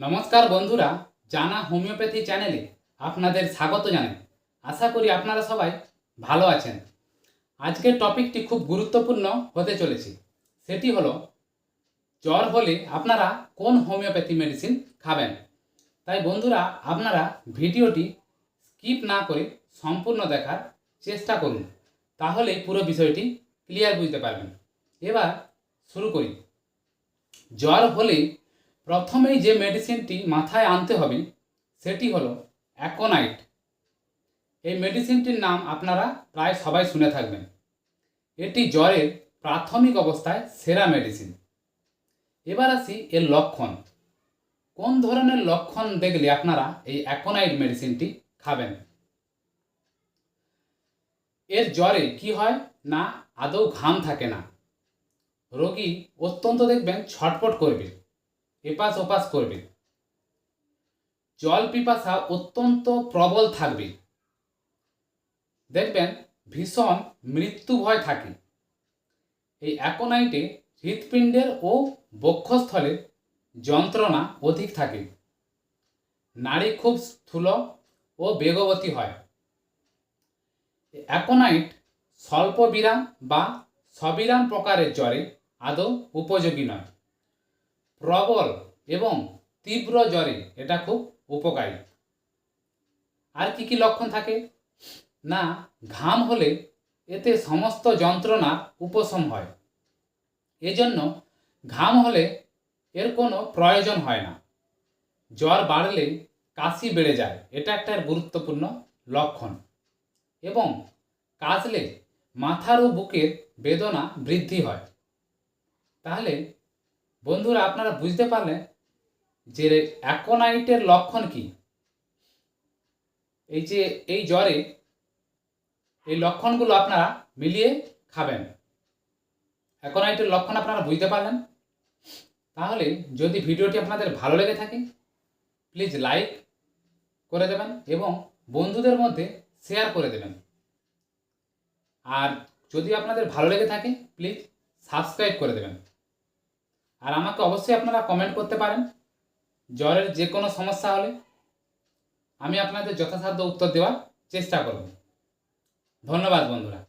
নমস্কার বন্ধুরা, জানা হোমিওপ্যাথি চ্যানেলে আপনাদের স্বাগত জানাই। আশা করি আপনারা সবাই ভালো আছেন। আজকের টপিকটি খুব গুরুত্বপূর্ণ হতে চলেছে। সেটি হলো, জ্বর হলে আপনারা কোন হোমিওপ্যাথি মেডিসিন খাবেন? তাই বন্ধুরা, আপনারা ভিডিওটি স্কিপ না করে সম্পূর্ণ দেখার চেষ্টা করুন তাহলে পুরো বিষয়টি ক্লিয়ার বুঝতে পারবেন। এবার শুরু করি। জ্বর হলে প্রথমেই যে মেডিসিনটি মাথায় আনতে হবে, সেটি হলো অ্যাকোনাইট এই মেডিসিনটির নাম আপনারা প্রায় সবাই শুনে থাকবেন। এটি জ্বরের প্রাথমিক অবস্থায় সেরা মেডিসিন এবার আসি এর লক্ষণ। কোন ধরনের লক্ষণ দেখলে আপনারা এই অ্যাকোনাইট মেডিসিনটি খাবেন? এর জ্বরে কি হয় না আদৌ ঘাম থাকে না? রোগী অত্যন্ত দেখবেন ছটপট করবে। এপাশ ওপাশ করবে। জল পিপাসা অত্যন্ত প্রবল থাকবে। দেখবেন ভীষণ মৃত্যু ভয় থাকে। এই অ্যাকোনাইটে হৃৎপিণ্ডের ও বক্ষস্থলে যন্ত্রণা অধিক থাকে। নারী খুব স্থূল ও বেগবতী হয়। অ্যাকোনাইট স্বল্প বিরাম বা সবিরাম প্রকারের জ্বরে আদৌ উপযোগী নয়। প্রবল এবং তীব্র জ্বরে এটা খুব উপকারী। আর কি কি লক্ষণ থাকে? না, ঘাম হলে এতে সমস্ত যন্ত্রণা উপশম হয়। এজন্য ঘাম হলে এর কোনো প্রয়োজন হয় না। জ্বর বাড়লে কাশি বেড়ে যায়, এটা একটা গুরুত্বপূর্ণ লক্ষণ। এবং কাশলে মাথার ও বুকের বেদনা বৃদ্ধি হয়। তাহলে বন্ধুরা, আপনারা বুঝতে পারলেন যে অ্যাকোনাইটের লক্ষণ কি? এই যে এই জ্বরে এই লক্ষণগুলো আপনারা মিলিয়ে খাবেন। অ্যাকোনাইটের লক্ষণ আপনারা বুঝতে পারলেন? তাহলে যদি ভিডিওটি আপনাদের ভালো লেগে থাকে, প্লিজ লাইক করে দেবেন এবং বন্ধুদের মধ্যে শেয়ার করে দেবেন। আর যদি আপনাদের ভালো লেগে থাকে, প্লিজ সাবস্ক্রাইব করে দেবেন। আর আমাকে অবশ্যই আপনারা কমেন্ট করতে পারেন। জ্বরের যে কোনো সমস্যা হলে আমি আপনাদের যথাসাধ্য উত্তর দেওয়ার চেষ্টা করব। ধন্যবাদ বন্ধুরা।